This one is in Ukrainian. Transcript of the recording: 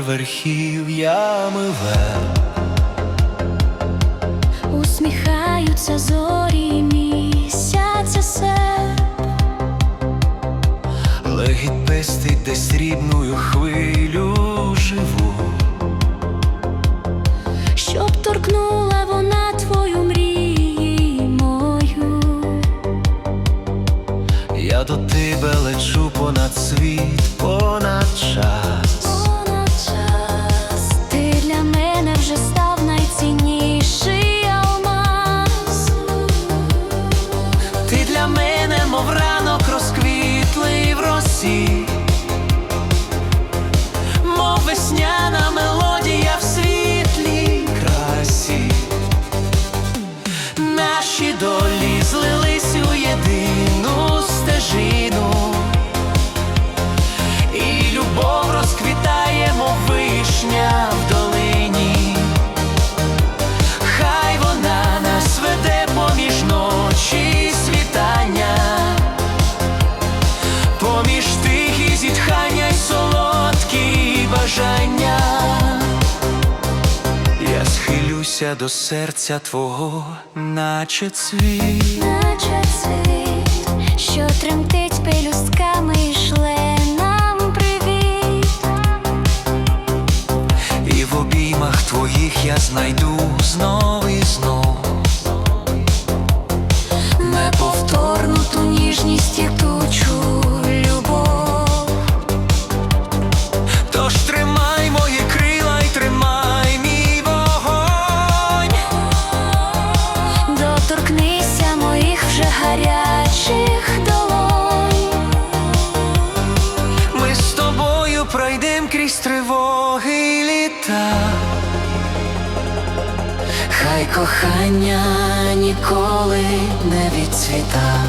верхів'ями миве, Усміхаються зорі місяця серп Легіт пестить, де срібною хвилю живу. Щоб торкнула Я до тебе лечу понад світ, понад час. Понад час ти для мене вже став найцінніший алмаз. Ти для мене, мов ранок розквітлий в росі, схилюся до серця твого, наче цвіт. Наче цвіт, що тремтить пелюстками і шле нам привіт. І в обіймах твоїх я знайду знов і знов крізь тривоги літа. Хай кохання ніколи не відцвіта.